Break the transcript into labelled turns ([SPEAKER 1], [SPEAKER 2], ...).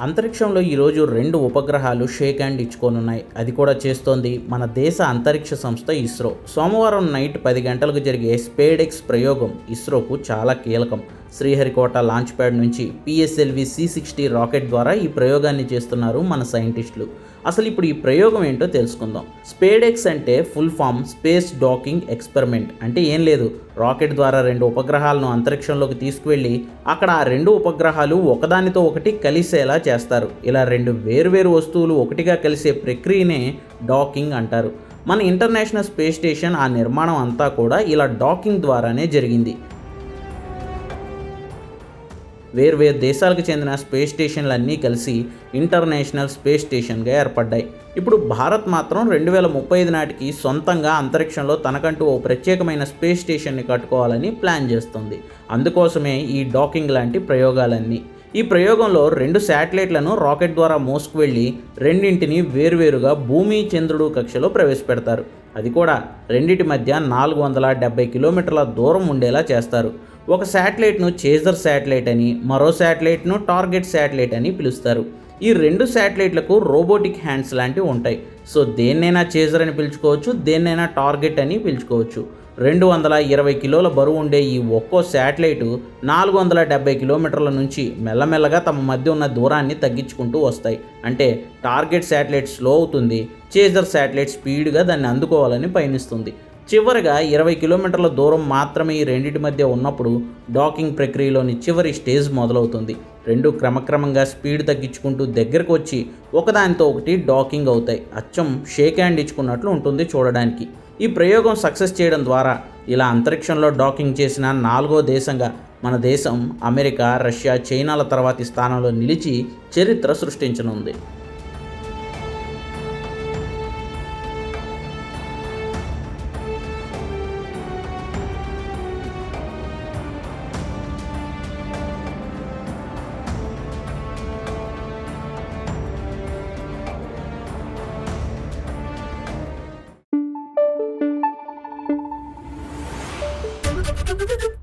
[SPEAKER 1] అంతరిక్షంలో ఈరోజు రెండు ఉపగ్రహాలు షేక్ హ్యాండ్ ఇచ్చుకోనున్నాయి. అది కూడా చేస్తోంది మన దేశ అంతరిక్ష సంస్థ ఇస్రో. సోమవారం నైట్ పది గంటలకు జరిగే స్పేడెక్స్ ప్రయోగం ఇస్రోకు చాలా కీలకం. శ్రీహరికోట లాంచ్ ప్యాడ్ నుంచి పిఎస్ఎల్వి సి సిక్స్టీ రాకెట్ ద్వారా ఈ ప్రయోగాన్ని చేస్తున్నారు మన సైంటిస్టులు. అసలు ఇప్పుడు ఈ ప్రయోగం ఏంటో తెలుసుకుందాం. స్పేడెక్స్ అంటే full form space docking experiment. అంటే ఏం లేదు. రాకెట్ ద్వారా రెండు ఉపగ్రహాలను అంతరిక్షంలోకి తీసుకువెళ్ళి అక్కడ ఆ రెండు ఉపగ్రహాలు ఒకదానితో ఒకటి కలిసేలా చేస్తారు. ఇలా రెండు వేరువేరు వస్తువులు ఒకటిగా కలిసే ప్రక్రియనే డాకింగ్ అంటారు. మన ఇంటర్నేషనల్ స్పేస్ స్టేషన్ ఆ నిర్మాణం అంతా కూడా ఇలా డాకింగ్ ద్వారానే జరిగింది. వేర్వేరు దేశాలకు చెందిన స్పేస్ స్టేషన్లు అన్నీ కలిసి ఇంటర్నేషనల్ స్పేస్ స్టేషన్గా ఏర్పడ్డాయి. ఇప్పుడు భారత్ మాత్రం రెండు వేల ముప్పై ఐదు నాటికి సొంతంగా అంతరిక్షంలో తనకంటూ ఓ ప్రత్యేకమైన స్పేస్ స్టేషన్ని కట్టుకోవాలని ప్లాన్ చేస్తుంది. అందుకోసమే ఈ డాకింగ్ లాంటి ప్రయోగాలన్నీ. ఈ ప్రయోగంలో రెండు శాటిలైట్లను రాకెట్ ద్వారా మోసుకువెళ్ళి రెండింటిని వేరువేరుగా భూమి చంద్రుడు కక్షలో ప్రవేశపెడతారు. అది కూడా రెండిటి మధ్య నాలుగు వందల డెబ్బై కిలోమీటర్ల దూరం ఉండేలా చేస్తారు. ఒక శాటిలైట్ను చేజర్ శాటిలైట్ అని మరో శాటిలైట్ను టార్గెట్ శాటిలైట్ అని పిలుస్తారు. ఈ రెండు శాటిలైట్లకు రోబోటిక్ హ్యాండ్స్ లాంటివి ఉంటాయి. సో దేన్నైనా చేజర్ అని పిలుచుకోవచ్చు దేన్నైనా టార్గెట్ అని పిలుచుకోవచ్చు. రెండు వందల ఇరవై కిలోల బరువు ఉండే ఈ ఒక్కో శాటిలైటు నాలుగు వందల డెబ్బై కిలోమీటర్ల నుంచి మెల్లమెల్లగా తమ మధ్య ఉన్న దూరాన్ని తగ్గించుకుంటూ వస్తాయి. అంటే టార్గెట్ శాటిలైట్ స్లో అవుతుంది చేజర్ శాటిలైట్ స్పీడ్గా దాన్ని అందుకోవాలని పయనిస్తుంది. చివరిగా ఇరవై కిలోమీటర్ల దూరం మాత్రమే ఈ రెండింటి మధ్య ఉన్నప్పుడు డాకింగ్ ప్రక్రియలోని చివరి స్టేజ్ మొదలవుతుంది. రెండు క్రమక్రమంగా స్పీడ్ తగ్గించుకుంటూ దగ్గరకు వచ్చి ఒకదానితో ఒకటి డాకింగ్ అవుతాయి. అచ్చం షేక్ హ్యాండ్ ఇచ్చుకున్నట్లు ఉంటుంది చూడడానికి. ఈ ప్రయోగం సక్సెస్ చేయడం ద్వారా ఇలా అంతరిక్షంలో డాకింగ్ చేసిన నాలుగో దేశంగా మన దేశం అమెరికా రష్యా చైనాల తర్వాతి స్థానంలో నిలిచి చరిత్ర సృష్టించనుంది. Thank you.